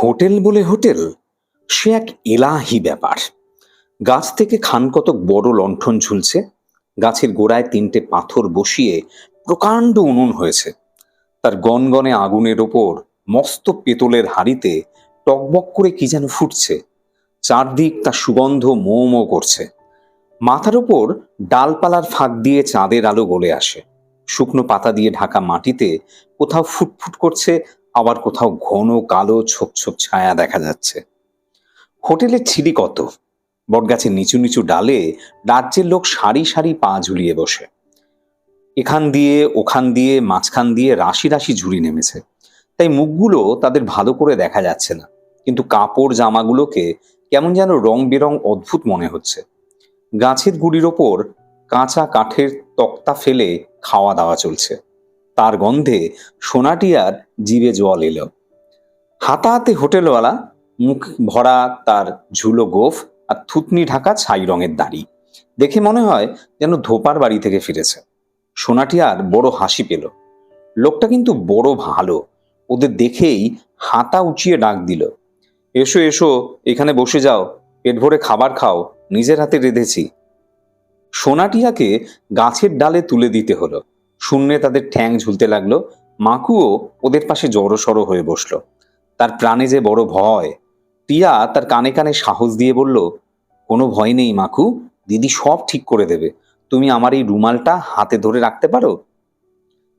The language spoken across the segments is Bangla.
হোটেল বলে হোটেল, সে এক এলাহি ব্যাপার। গাছ থেকে খান কতক বড় লণ্ঠন ঝুলছে, গাছের গোড়ায় তিনটে পাথর বসিয়ে প্রকাণ্ড উনুন হয়েছে। তার গনগনে আগুনের ওপর মস্ত পেতলের হাড়িতে টকবক করে কি যেন ফুটছে, চারদিক তার সুগন্ধ মো করছে। মাথার ওপর ডালপালার ফাঁক দিয়ে চাঁদের আলো গলে আসে। শুকনো পাতা দিয়ে ঢাকা মাটিতে কোথাও ফুটফুট করছে আবার কোথাও ঘন কালো ছোপ ছোপ ছায়া দেখা যাচ্ছে। হোটেলের ছিরি কত? বটগাছের নিচু নিচু ডালে রাজ্যের লোক সারি সারি পা ঝুলিয়ে বসে। এখান দিয়ে, ওখান দিয়ে, মাঝখান দিয়ে রাশি রাশি ঝুড়ি নেমেছে। তাই মুখগুলো তাদের ভালো করে দেখা যাচ্ছে না। কিন্তু কাপড় জামাগুলোকে কেমন যেন রং বেরং অদ্ভুত মনে হচ্ছে। গাছের গুড়ির ওপর কাঁচা কাঠের তক্তা ফেলে খাওয়া দাওয়া চলছে। তার গন্ধে সোনাটিয়ার জিভে জল এলো। হাতা হাতে হোটেলওয়ালা, মুখ ভরা তার ঝুলো গোফ আর থুতনি ঢাকা ছাই রঙের দাড়ি। দেখে মনে হয় যেন ধোপার বাড়ি থেকে ফিরেছে। সোনাটিয়ার বড় হাসি পেল। লোকটা কিন্তু বড় ভালো। ওদের দেখেই হাতা উঁচিয়ে ডাক দিল। এসো এসো, এখানে বসে যাও। পেট ভরে খাবার খাও। নিজের হাতে রেঁধেছি। সোনাটিয়াকে গাছের ডালে তুলে দিতে হলো। শূন্যে তাদের ঠ্যাং ঝুলতে লাগল। মাকুও ওদের পাশে জড়সড় হয়ে বসল। তার প্রাণে যে বড় ভয়। টিয়া তার কানে কানে সাহস দিয়ে বলল, কোনো ভয় নেই মাকু, দিদি সব ঠিক করে দেবে। তুমি আমার এই রুমালটা হাতে ধরে রাখতে পারো?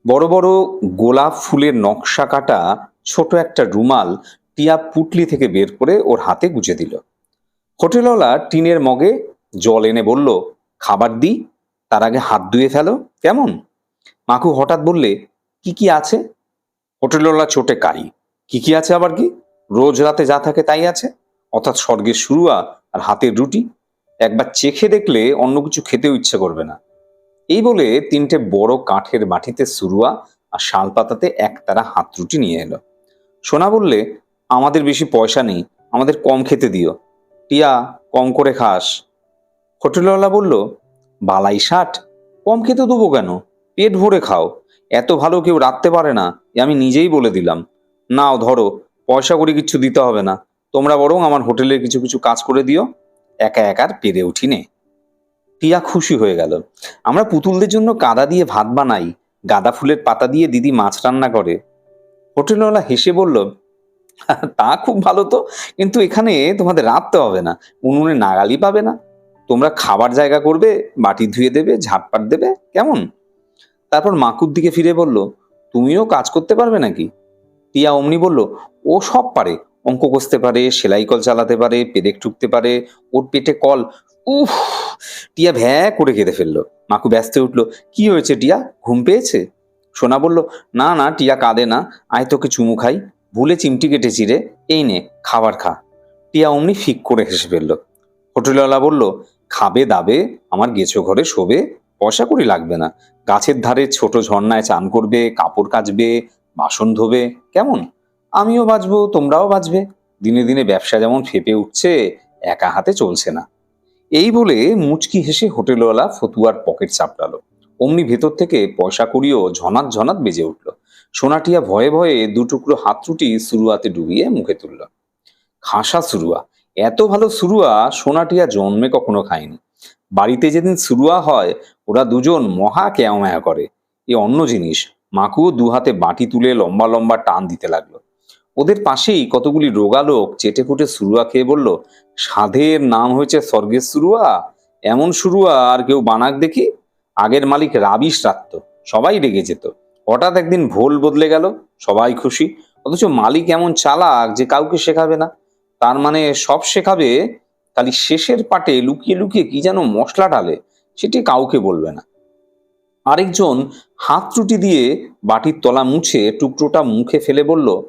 বড় বড় গোলাপ ফুলের নকশা কাটা ছোট একটা রুমাল টিয়া পুটলি থেকে বের করে ওর হাতে গুজে দিল। হোটেলওয়ালা টিনের মগে জল এনে বলল, খাবার দিই তার আগে হাত ধুয়ে ফেলো, কেমন? মাকু হঠাৎ বললে, কি কি আছে? হোটেলওয়ালা চোটে কারি কি কি আছে আবার কি? রোজ রাতে যা থাকে তাই আছে। অর্থাৎ স্বর্গের শুরুয়া আর হাতের রুটি। একবার চেখে দেখলে অন্য কিছু খেতেও ইচ্ছে করবে না। এই বলে তিনটে বড় কাঠের বাটিতে সুরুয়া আর শাল পাতাতে একতারা হাত রুটি নিয়ে এলো। সোনা বললে, আমাদের বেশি পয়সা নেই, আমাদের কম খেতে দিও। টিয়া, কম করে খাস। হোটেলওয়ালা বলল, বালাই ষাট, কম খেতে দেবো কেন? পেট ভরে খাও। এত ভালো কেউ রাখতে পারে না আমি নিজেই বলে দিলাম। নাও ধরো, পয়সা করে কিচ্ছু দিতে হবে না। তোমরা বরং আমার হোটেলের কিছু কিছু কাজ করে দিও। একা একার পেরে উঠি নে টিয়া খুশি হয়ে গেল। আমরা পুতুলদের জন্য কাদা দিয়ে ভাত বানাই। গাঁদা ফুলের পাতা দিয়ে দিদি মাছ রান্না করে। হোটেলওয়ালা হেসে বলল, তা খুব ভালো তো, কিন্তু এখানে তোমাদের রাঁধতে হবে না। উনুনে নাগালি পাবে না। তোমরা খাবার জায়গা করবে, বাটি ধুয়ে দেবে, ঝাটপাট দেবে, কেমন? তারপর মাকুর দিকে ফিরে বলল, তুমিও কাজ করতে পারবে নাকি? টিয়া অমনি বলল, ও সব পারে। অঙ্ক কষতে পারে, সেলাই কল চালাতে পারে, পেরেক ঠুকতে পারে, ওর পেটে কল উফ! টিয়া ভ্যা করে কেঁদে ফেলল। মাকু ব্যস্ত উঠল, কি হয়েছে টিয়া? ঘুম পেয়েছে? সোনা বলল, না না, টিয়া কাঁদে না। আয় তোকে চুমু খাই। ভুলে চিমটি কেটেছি রে। এই নে, খাবার খা টিয়া অমনি ফিক করে হেসে ফেলল। হোটেলওয়ালা বলল, খাবে, দাবে, আমার গেছো ঘরে শোবে। পয়সা করি লাগবে না। গাছের ধারে ছোট ঝর্ণায় চান করবে, কাপড় কাচবে, বাসন ধোবে, কেমন? আমিও বাঁচবো, তোমরাও বাঁচবে। দিনে দিনে ব্যবসা যেমন ফেপে উঠছে, একা হাতে চলছে না। এই বলে মুচকি হেসে হোটেলওয়ালা ফতুয়ার পকেট চাপড়ালো। অমনি ভেতর থেকে পয়সা করিও ঝনাত ঝনাত বেজে উঠল। সোনাটিয়া ভয়ে ভয়ে দুটুকরো হাত রুটি সুরুয়াতে ডুবিয়ে মুখে তুলল। খাসা সুরুয়া, এত ভালো সুরুয়া সোনাটিয়া জন্মে কখনো খায়নি। বাড়িতে যেদিন সুরুয়া হয়, ওরা দুজন মহা কেয়ামায়া করে। এ অন্য জিনিস, মাকু দু হাতে বাটি তুলে লম্বা লম্বা টান দিতে লাগল। ওদের পাশেই কতগুলি রোগা লোক চেটে ফুটে সুরুয়া খেয়ে বলল, সাধের নাম হয়েছে স্বর্গের সুরুয়া? এমন সুরুয়া আর কেউ বানাক দেখি? আগের মালিক রাবিশ রাখতো, সবাই রেগে যেত। হঠাৎ একদিন ভোল বদলে গেল, সবাই খুশি। অথচ মালিক এমন চালাক যে কাউকে শেখাবে না। তার মানে সব শেখাবে খালি শেষের পাটে লুকিয়ে লুকিয়ে কি যেন মশলা ঢালে, সেটি কাউকে বলবে না। আরেকজন হাত ত্রুটি দিয়ে বাটির তলা মুছে টুকরোটা মুখে ফেলে বলল,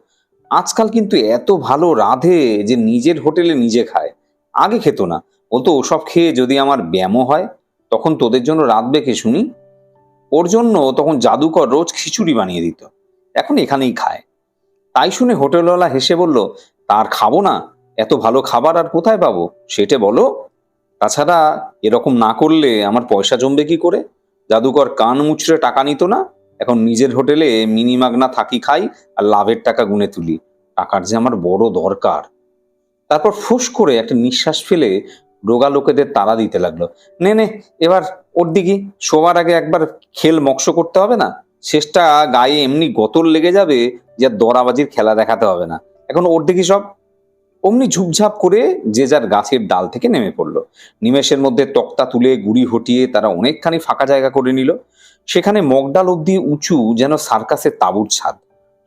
আজকাল কিন্তু এত ভালো রাধে যে নিজের হোটেলে নিজে খায়। আগে খেত না। ও তো ওসব খেয়ে যদি আমার ব্যায়ামও হয়, তখন তোদের জন্য রাঁধবে কে শুনি? ওর জন্য তখন জাদুকর রোজ খিচুড়ি বানিয়ে দিত। এখন এখানেই খায়। তাই শুনে হোটেলওয়ালা হেসে বলল, তার খাব না। এত ভালো খাবার আর কোথায় পাবো? সেটা বলো। তাছাড়া এরকম না করলে আমার পয়সা জমবে কি করে? জাদুকর কান মুচড়ে টাকা নিত না? এখন নিজের হোটেলে মিনিমাগনা থাকি খাই আর লাভের টাকা গুনে তুলি। টাকার যে আমার বড় দরকার। তারপর ফুস করে একটা নিঃশ্বাস ফেলে রোগা লোকেদের তাড়া দিতে লাগল। নে নে, এবার ওর দিকে। শোবার আগে একবার খেল মক্স করতে হবে না? শেষটা গায়ে এমনি গতর লেগে যাবে যে দরাবাজির খেলা দেখাতে হবে না। এখন ওর দিকে সব অমনি ঝুপঝাপ করে যে যার গাছের ডাল থেকে নেমে পড়ল। নিমেষের মধ্যে তক্তা তুলে গুড়ি হটিয়ে তারা অনেকখানি ফাঁকা জায়গা করে নিল। সেখানে মগডাল অব্দি উঁচু যেন সার্কাসের তাঁবুর ছাদ।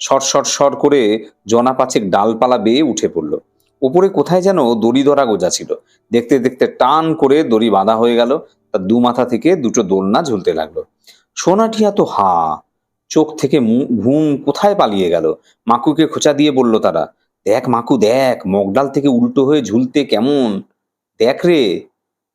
সর সর সর করে জনা পাঁচেক ডালপালা বেয়ে উঠে পড়ল। ওপরে কোথায় যেন দড়ি ধরা গোজা ছিল। দেখতে দেখতে টান করে দড়ি বাঁধা হয়ে গেল। তার দু মাথা থেকে দুটো দোলনা ঝুলতে লাগল। সোনাটিয়া তো হা, চোখ থেকে ঘুম কোথায় পালিয়ে গেল? মাকুকে খোঁচা দিয়ে বলল তারা দেখ মাকু, দেখ মগডাল থেকে উল্টো হয়ে ঝুলতে কেমন? দেখ রে।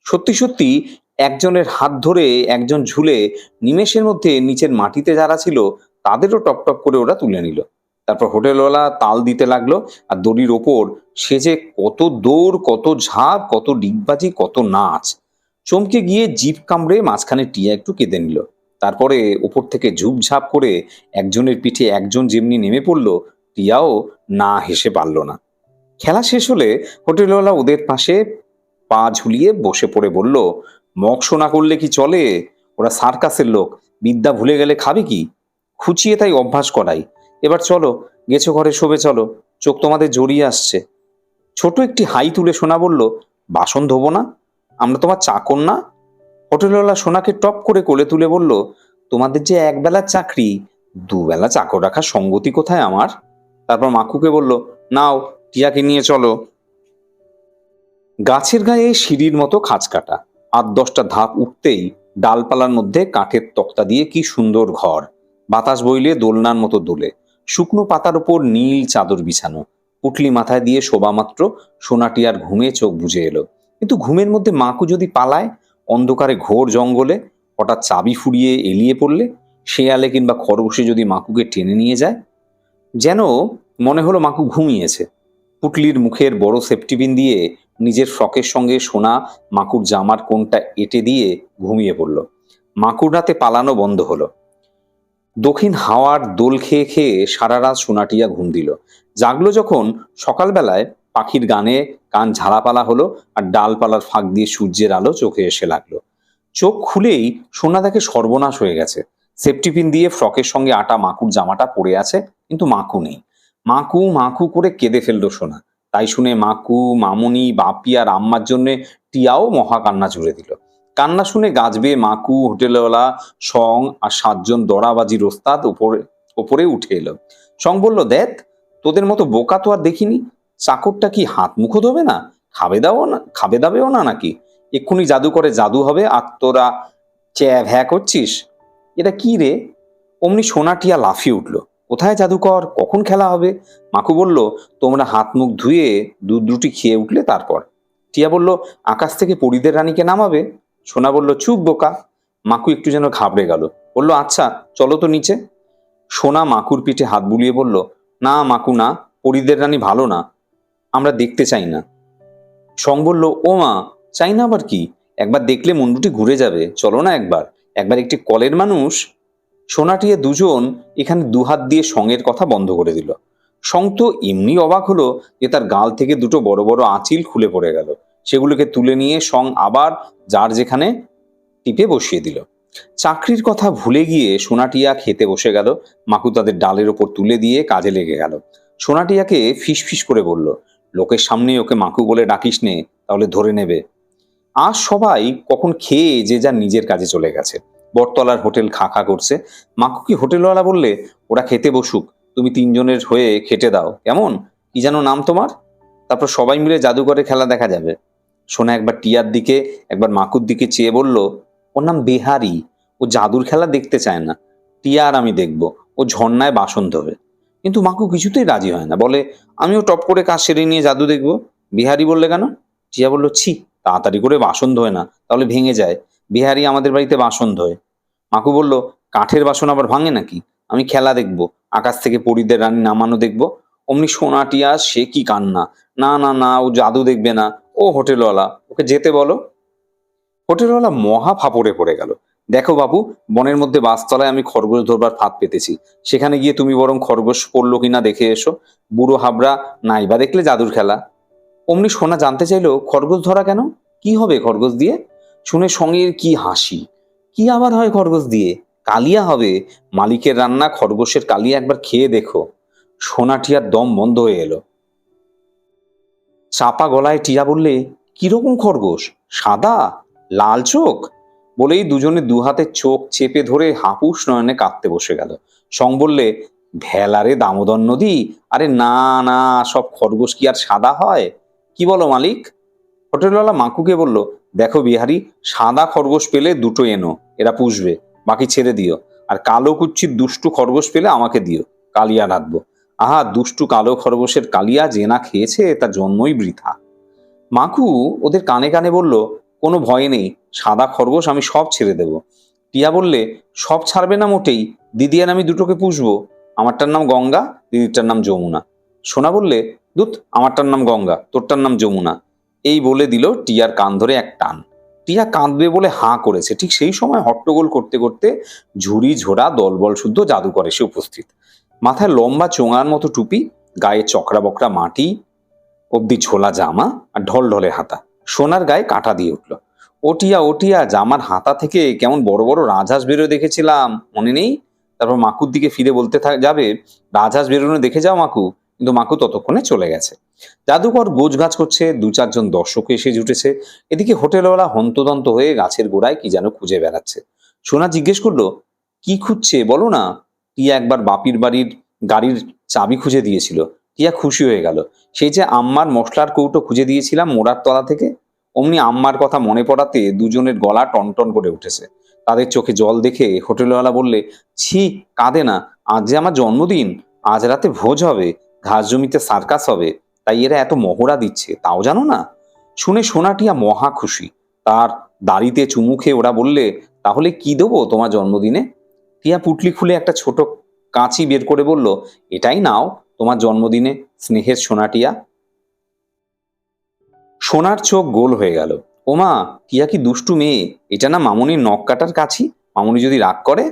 সত্যি সত্যি, একজনের হাত ধরে একজন ঝুলে নিমেষের মধ্যে নিচের মাটিতে যারা ছিল, তাদেরও টপ টপ করে ওরা তুলে নিল। তারপর হোটেলওয়ালা তাল দিতে লাগল আর দড়ির ওপর সে যে কত দৌড়, কত ঝাঁপ, কত ডিগবাজি, কত নাচ। চমকে গিয়ে জিপ কামড়ে মাঝখানে টিয়া একটু কেঁদে নিল। তারপরে ওপর থেকে ঝুপঝাপ করে একজনের পিঠে একজন যেমনি নেমে পড়ল টিয়াও না হেসে পারল না। খেলা শেষ হলে হোটেলওয়ালা ওদের পাশে পা ঝুলিয়ে বসে পড়ে বলল মগ শোনা করলে কি চলে? ওরা সার্কাসের লোক, বিদ্যা ভুলে গেলে খাবে কি? খুঁচিয়ে তাই অভ্যাস করাই। এবার চলো, গেছো ঘরে, শোবে চলো, চোখ তোমাদের জড়িয়ে আসছে। ছোট একটি হাই তুলে সোনা বলল, বাসন ধোবো না? আমরা তোমার চাকর না? হোটেলওয়ালা সোনাকে টপ করে কোলে তুলে বলল, তোমাদের যে একবেলার চাকরি, দুবেলা চাকর রাখার সঙ্গতি কোথায় আমার? তারপর মাকুকে বলল, নাও, টিয়াকে নিয়ে চলো। গাছের গায়ে সিঁড়ির মতো খাঁচ কাটা আট দশটা ধাপ উঠতেই ডালপালার মধ্যে কাঠের তক্তা দিয়ে কি সুন্দর ঘর, বাতাস বইলে দোলনার মতো দোলে, শুকনো পাতার উপর নীল চাদর বিছানো, পুটলি মাথায় দিয়ে শোভা মাত্র সোনাটিয়ার ঘুমে চোখ বুঝে এলো। কিন্তু ঘুমের মধ্যে মাকু যদি পালায়, অন্ধকারে ঘোর জঙ্গলে হঠাৎ চাবি ফুরিয়ে এলিয়ে পড়লে, শেয়ালে কিংবা খরগোশে যদি মাকুকে টেনে নিয়ে যায় যেন মনে হলো মাকু ঘুমিয়েছে। পুটলির মুখের বড় সেফটিপিন দিয়ে নিজের ফ্রকের সঙ্গে সোনা মাকুর জামার কোনটা এঁটে দিয়ে ঘুমিয়ে পড়ল। মাকুর রাতে পালানো বন্ধ হলো। দক্ষিণ হাওয়ার দোল খেয়ে খেয়ে সারা রাত সোনাটিয়া ঘুম দিল। জাগলো যখন সকালবেলায় পাখির গানে কান ঝাড়াপালা হলো আর ডালপালার ফাঁক দিয়ে সূর্যের আলো চোখে এসে লাগল। চোখ খুলেই সোনা তাকে সর্বনাশ হয়ে গেছে। সেফটিপিন দিয়ে ফ্রকের সঙ্গে আটা মাকুর জামাটা পড়ে আছে কিন্তু মাকু নেই। মাকু মাকু করে কেঁদে ফেলল সোনা। তাই শুনে মাকু, মামুনি, বাপি আর আম্মার জন্যে টিয়াও মহা কান্না জুড়ে দিল। কান্না শুনে গাছবে মাকু, হোটেলওয়ালা, সং আর সাতজন দড়াবাজির ওস্তাদ উপরে ওপরে উঠে এলো। সং বলল, দেখ, তোদের মতো বোকা তো আর দেখিনি। চাকরটা কি হাত মুখো ধোবে না? খাবে দাও না, খাবে দাবেও না নাকি? এক্ষুনি জাদু করে জাদু হবে আর তোরা চ্যা ভ্যা করছিস? এটা কি রে? অমনি সোনাটিয়া লাফিয়ে উঠল। কোথায় জাদুকর? কখন খেলা হবে? মাকু বলল, তোমরা হাত মুখ ধুয়ে দুধ রুটি খেয়ে উঠলে তারপর। টিয়া বলল, আকাশ থেকে পরিদের রানীকে নামাবে? সোনা বলল, চুপ বোকা। মাকু একটু যেন ঘাবড়ে গেল। বলল আচ্ছা চলো তো নিচে। সোনা মাকুর পিঠে হাত বুলিয়ে বলল, না মাকু না, পরিদের রানী ভালো না, আমরা দেখতে চাই না। সং বলল, ও মা, চাই না আবার কি? একবার দেখলে মুন্ডুটি ঘুরে যাবে। চলো না একবার। একবার একটি কলের মানুষ সোনাটিয়ে দুজন এখানে দুহাত দিয়ে সঙ্গের কথা বন্ধ করে দিল। সং তো এমনি অবাক হলো যে তার গাল থেকে দুটো বড় বড় আঁচিল খুলে পড়ে গেল। সেগুলোকে তুলে নিয়ে সং আবার যার যেখানে টিপে বসিয়ে দিল। চাকরির কথা ভুলে গিয়ে সোনাটিয়া খেতে বসে গেল। মাকু তাদের ডালের ওপর তুলে দিয়ে কাজে লেগে গেল। সোনাটিয়াকে ফিস ফিস করে বলল, লোকের সামনে ওকে মাকু বলে ডাকিস নে, তাহলে ধরে নেবে। আর সবাই কখন খেয়ে যে যার নিজের কাজে চলে গেছে। বটতলার হোটেল খা খা করছে। মাকু কি হোটেলওয়ালা বললে, ওরা খেতে বসুক, তুমি তিনজনের হয়ে খেটে দাও। কেমন? কি যেন নাম তোমার? তারপর সবাই মিলে জাদুঘরে খেলা দেখা যাবে। সোনা একবার টিয়ার দিকে, একবার মাকুর দিকে চেয়ে বলল, ওর নাম বেহারি, ও জাদুর খেলা দেখতে চায় না। টিয়া আর আমি দেখব, ও ঝর্ণায় বাসন ধোবে। কিন্তু মাকু কিছুতেই রাজি হয় না, বলে, আমিও টপ করে কাজ সেরে নিয়ে জাদু দেখব। বিহারি বললে কেন? টিয়া বলল, ছি, তাড়াতাড়ি করে বাসন ধোয় না, তাহলে ভেঙে যায়। বিহারি আমাদের বাড়িতে বাসন ধোয়। মাকু বলল, কাঠের বাসন আবার ভাঙে নাকি? আমি খেলা দেখব, আকাশ থেকে পরিদের রানী নামানো দেখব। অমনি সোনাটিয়া সে কি কান্না? না না না, ও জাদু দেখবে না। ও হোটেলওয়ালা, ওকে যেতে বলো। হোটেলওয়ালা মহা ফাপড়ে পড়ে গেল। দেখো বাবু, বনের মধ্যে বাসতলায় আমি খরগোশ ধরবার ফাঁদ পেতেছি। সেখানে গিয়ে তুমি বরং খরগোশ পড়ল কিনা দেখে এসো। বুড়ো হাবড়া নাইবা দেখলে জাদুর খেলা। অমনি সোনা জানতে চাইলো, খরগোশ ধরা কেন? কি হবে খরগোশ দিয়ে? শুনে সঙ্গের কি হাসি? কি আবার হয় খরগোশ দিয়ে? কালিয়া হবে। মালিকের রান্না খরগোশের কালিয়া একবার খেয়ে দেখো। সোনাটিয়ার দম বন্ধ হয়ে এলো। চাপা গলায় টিয়া বললে কীরকম খরগোশ? সাদা? লাল চোখ? বলেই দুজনে দু হাতে চোখ চেপে ধরে হাপুস নয়নে কাঁদতে বসে গেল। সং বললে ভেলারে দামোদর নদী, আরে না না, সব খরগোশ কি আর সাদা হয়? কি বলো মালিক? হোটেলওয়ালা মাকুকে বলল দেখো বিহারি, সাদা খরগোশ পেলে দুটো এনো, এরা পুষবে, বাকি ছেড়ে দিও। আর কালো কুচ্ছির দুষ্টু খরগোশ পেলে আমাকে দিও, কালিয়া রাখব আহা, দুষ্টু কালো খরগোশের কালিয়া যে না খেয়েছে তার জন্মই বৃথা। মাকু ওদের কানে কানে বলল, কোনো ভয় নেই, সাদা খরগোশ আমি সব ছেড়ে দেব। টিয়া বললে, সব ছাড়বে না মোটেই, দিদি আর আমি দুটোকে পুষবো। আমারটার নাম গঙ্গা, দিদিরটার নাম যমুনা। সোনা বললে দুত আমারটার নাম গঙ্গা, তোরটার নাম যমুনা। এই বলে দিল টিয়ার কান ধরে এক টান। টিয়া কাঁদবে বলে হাঁ করেছে। ঠিক সেই সময় হট্টগোল করতে করতে ঝুড়ি, ঝোড়া, দলবল শুদ্ধ জাদুকর এসে উপস্থিত। মাথায় লম্বা চোঙার মতো টুপি, গায়ে চকরা বকরা মাটি, অবধি ঝোলা জামা আর ঢল ঢলে হাতা। সোনার গায়ে কাঁটা দিয়ে উঠল। ওটিয়া ওটিয়া, জামার হাতা থেকে কেমন বড় বড় রাজহাঁস বেরোয় দেখেছিলাম। মনে নেই? তারপর মাকুর দিকে ফিরে বলতে যাবে, রাজহাঁস বেরোনো দেখে যাও মাকু। কিন্তু মাকু ততক্ষণে চলে গেছে। জাদুকর গোছ গাছ করছে, দু চারজন দর্শক এসে জুটেছে। এদিকে হোটেলওয়ালা হন্তদন্ত হয়ে গাছের গোড়ায় কি যেন খুঁজে বেড়াচ্ছে। সোনা জিজ্ঞেস করল, কি খুঁজছে? বলো না। টিয়া একবার বাপির বাড়ির গাড়ির চাবি খুঁজে দিয়েছিল। টিয়া খুশি হয়ে গেল। সেই যে আম্মার মশলার কৌটো খুঁজে দিয়েছিলাম মোড়ার তলা থেকে? অমনি আম্মার কথা মনে পড়াতে দুজনের গলা টনটন করে উঠেছে। তাদের চোখে জল দেখে হোটেলওয়ালা বললে, ছি, কাঁদে না। আজ যে আমার জন্মদিন, আজ রাতে ভোজ হবে। ঘাস জমিতে সার্কাস হবে, তাই এরা এত মহড়া দিচ্ছে, তাও জানো না? শুনে সোনাটিয়া মহা খুশি। তার দাড়িতে চুমু খেয়ে ওরা বললে, তাহলে কি দেবো তোমার জন্মদিনে? টিয়া পুটলি খুলে একটা ছোট কাঁচি বের করে বলল, এটাই নাও তোমার জন্মদিনে, স্নেহের সোনাটিয়া। সোনার চোখ গোল হয়ে গেল। ওমা, টিয়া কি দুষ্টু মেয়ে? এটা না মামুনির নখ কাটার কাছি মামুনি যদি রাগ করে?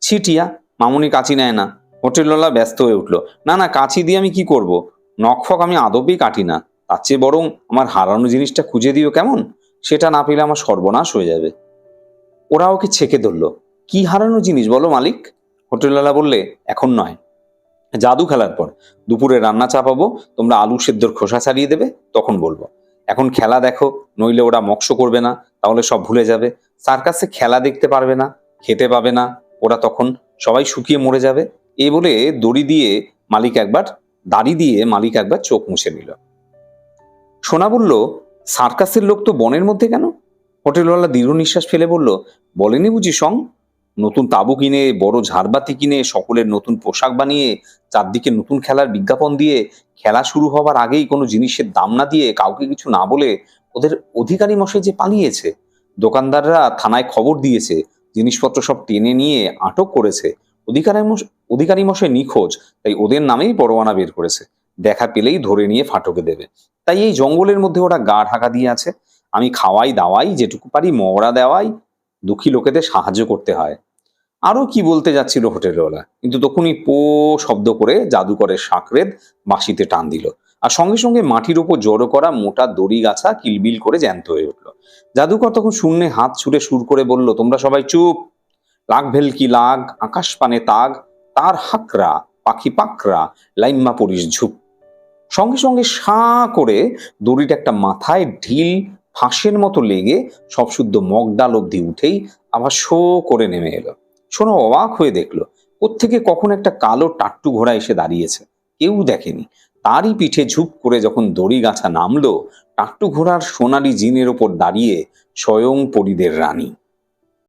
ছি টিয়া, মামুনি কাঁচি নেয় না। হোটেলওয়ালা ব্যস্ত হয়ে উঠল। না না, কাঁচি দিয়ে আমি কি করব? নখ ফক আমি আদবেই কাটি না। তার চেয়ে বরং আমার হারানো জিনিসটা খুঁজে দিও কেমন? সেটা না পেলে আমার সর্বনাশ হয়ে যাবে। ওরা ওকে ছেকে ধরলো। কি হারানো জিনিস বলো, মালিক? হোটেলওয়ালা বললে, এখন নয়। জাদু খেলার পর। দুপুরে রান্না চাপাবো, তোমরা আলু সেদ্ধর খোসা ছাড়িয়ে দেবে, তখন বলব। এখন খেলা দেখো, নইলে ওরা মৎস্য করবে না, তাহলে সব ভুলে যাবে। সার্কাসে খেলা দেখতে পারবে না, খেতে পাবে না। ওরা তখন সবাই শুকিয়ে মরে যাবে। এই বলে দড়ি দিয়ে মালিক একবার, দাড়ি দিয়ে মালিক একবার চোখ মুছে নিল। সোনা বলল, সার্কাসের লোক তো বনের মধ্যে কেন? হোটেলওয়ালা দীর্ঘ নিঃশ্বাস ফেলে বলল, বলেনি বুঝি সং? নতুন তাবু কিনে, বড় ঝাড়বাতি কিনে, সকলের নতুন পোশাক বানিয়ে, চারদিকে নতুন খেলার বিজ্ঞাপন দিয়ে, খেলা শুরু হবার আগেই কোনো জিনিসের দাম না দিয়ে কাউকে কিছু না বলে ওদের অধিকারী মশাই যে পালিয়েছে। দোকানদাররা থানায় খবর দিয়েছে, জিনিসপত্র সব টেনে নিয়ে আটক করেছে। অধিকারী অধিকারী মশাই নিখোঁজ, তাই ওদের নামেই পরোয়ানা বের করেছে। দেখা পেলেই ধরে নিয়ে ফাটকে দেবে। তাই এই জঙ্গলের মধ্যে ওরা গা ঢাকা দিয়ে আছে। আমি খাওয়াই দাওয়াই, যেটুকু পারি মহড়া দেওয়াই, দুঃখী লোকেদের সাহায্য করতে হয়। আরও কি বলতে যাচ্ছিল হোটেলওয়ালা? কিন্তু তখনই পো শব্দ করে জাদুকরের সাঁকরেদ বাঁশিতে টান দিল। আর সঙ্গে সঙ্গে মাটির ওপর জড়ো করা মোটা দড়ি গাছা কিলবিল করে জ্যান্ত হয়ে উঠল। জাদুকর তখন শূন্যে হাত ছুড়ে সুর করে বলল, তোমরা সবাই চুপ। লাগ ভেলকি লাগ, আকাশ পানে তাগ তার হাকরা, পাখি পাকরা, লাইম্মা পরিস ঝুপ। সঙ্গে সঙ্গে সাঁ করে দড়িটা একটা মাথায় ঢিল, ফাঁসের মতো লেগে সব শুদ্ধ মগডাল অব্দি উঠেই আবার শো করে নেমে এলো। শোনো অবাক হয়ে দেখল, কোত্থেকে কখন একটা কালো টাট্টু ঘোড়া এসে দাঁড়িয়েছে। কেউ দেখেনি। তারই পিঠে ঝুপ করে যখন দড়ি গাছা নামলো, টাট্টু ঘোড়ার সোনালি জিনের ওপর দাঁড়িয়ে স্বয়ং পরিদের রানী।